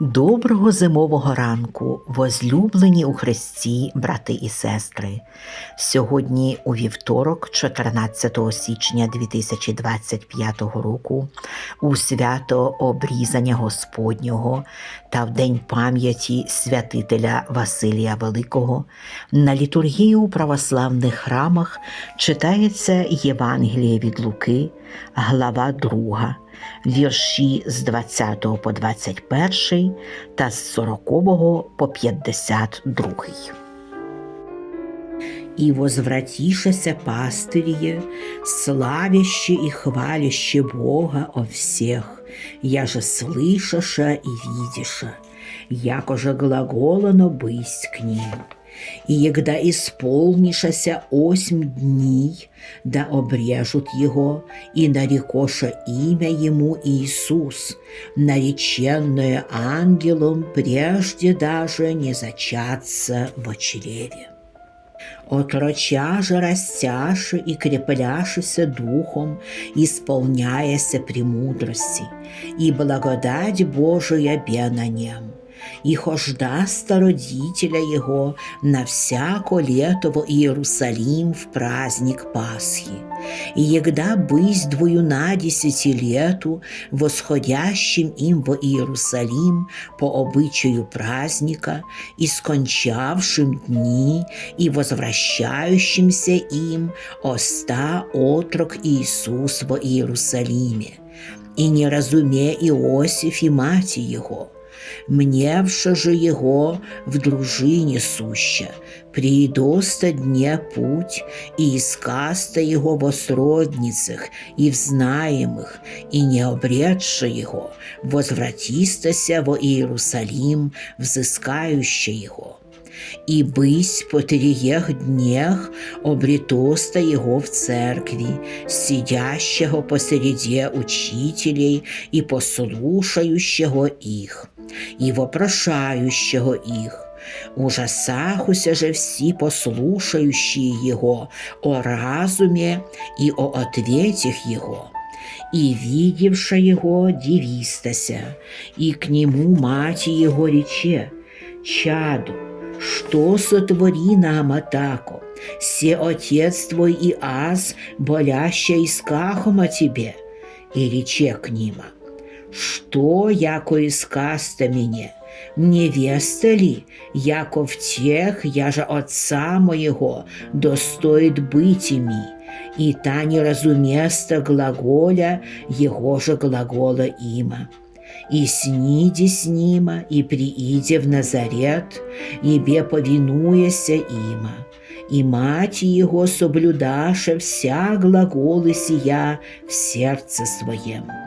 Доброго зимового ранку, возлюблені у Христі, брати і сестри. Сьогодні, у вівторок, 14 січня 2025 року, у свято обрізання Господнього та в день пам'яті святителя Василія Великого на літургії у православних храмах читається Євангеліє від Луки, глава 2, вірші з 20 по 21 та з 40 по 52. И возвратишася пастырье, славяще и хваляще Бога о всех, я же слышаша и видиша, якоже глаголано бысть к ним. И егда исполнишася осьм дней, да обрежут его, и нарекоша имя ему Иисус, нареченное ангелом прежде даже не зачаться в чреве. Отроча же растяши и крепляшися духом, исполняяся премудрости, и благодать Божия бе на нем. И хождаста родителя его на всяко лето в Иерусалим в праздник Пасхи. И егда бысь двуюна десятилету, восходящим им в Иерусалим по обычаю праздника, и скончавшим дни, и возвращающимся им оста отрок Иисус в Иерусалиме. И не разуме Иосиф и мать его, мневша же его в дружине суща, приидоста дне путь, и искаста его во сродницах и в знаемых, и не обретша его, возвратистася во Иерусалим, взыскающа его. И бысь по трех днях обретоста его в церкви, сидящего посреди учителей и послушающего их, и вопрошающего их. Ужасахуся же всі послушающие Его о разуме и о ответах Его. И видевша Его дивистася, и к Нему мать Его рече, «Чаду, что сотвори нам атако? Се отец твой и аз, боляща искахом о тебе». И рече к нима, «Что, яко искаста мне?» невеста ли, яко в тех, я же отца моего, достоит быть ими, и та не разуместа глаголя, его же глагола има. И сниди с нима, и прииде в Назарет, ибе повинуяся има. И мать его соблюдаша вся глаголы сия в сердце своем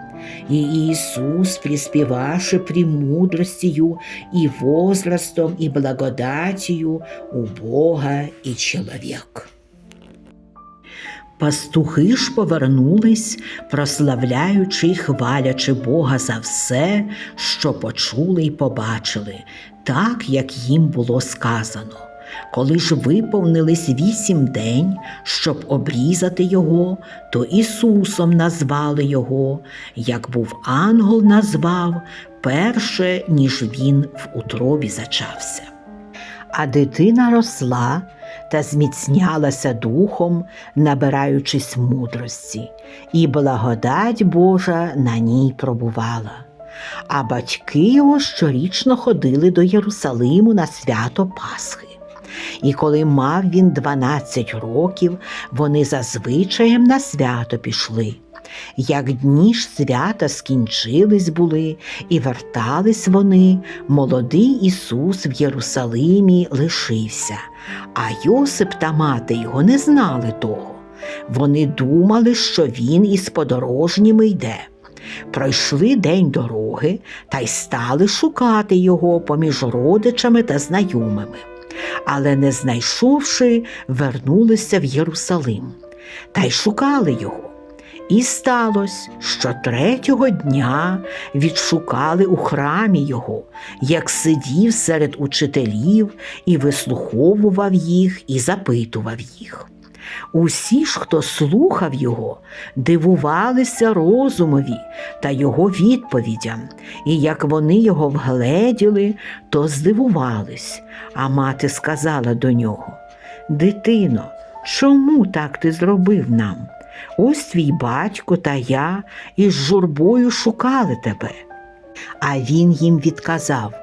и Иисус, преспеваши премудростью и возрастом и благодатью у Бога и человек. Пастухи ж повернулись, прославляючи й хвалячи Бога за все, що почули й побачили, так як їм було сказано. Коли ж виповнились вісім день, щоб обрізати його, то Ісусом назвали його, як був ангел назвав, перше, ніж він в утробі зачався. А дитина росла та зміцнялася духом, набираючись мудрості, і благодать Божа на ній пробувала. А батьки його щорічно ходили до Єрусалиму на свято Пасхи. І коли мав він 12 років, вони за звичаєм на свято пішли. Як дні ж свята скінчились були, і вертались вони, молодий Ісус в Єрусалимі лишився, а Йосип та мати його не знали того. Вони думали, що він із подорожніми йде. Пройшли день дороги та й стали шукати його поміж родичами та знайомими але, не знайшовши, вернулися в Єрусалим та й шукали його. І сталося, що третього дня відшукали у храмі його, як сидів серед учителів і вислуховував їх і запитував їх. Усі ж, хто слухав його, дивувалися розумові та його відповідям, і як вони його вгледіли, то здивувались. А мати сказала до нього: Дитино, чому так ти зробив нам? Ось твій батько та я із журбою шукали тебе. А він їм відказав: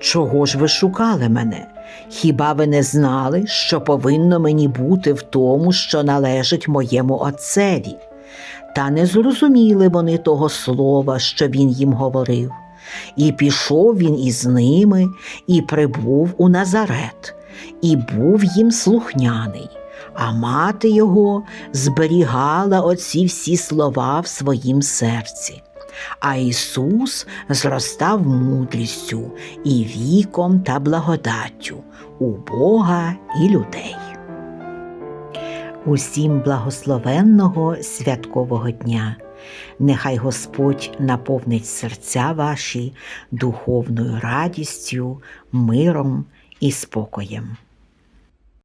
Чого ж ви шукали мене? Хіба ви не знали, що повинно мені бути в тому, що належить моєму отцеві? Та не зрозуміли вони того слова, що він їм говорив. І пішов він із ними, і прибув у Назарет, і був їм слухняний. А мати його зберігала оці всі слова в своїм серці. А Ісус зростав мудрістю і віком та благодаттю у Бога і людей. Усім благословенного святкового дня. Нехай Господь наповнить серця ваші духовною радістю, миром і спокоєм.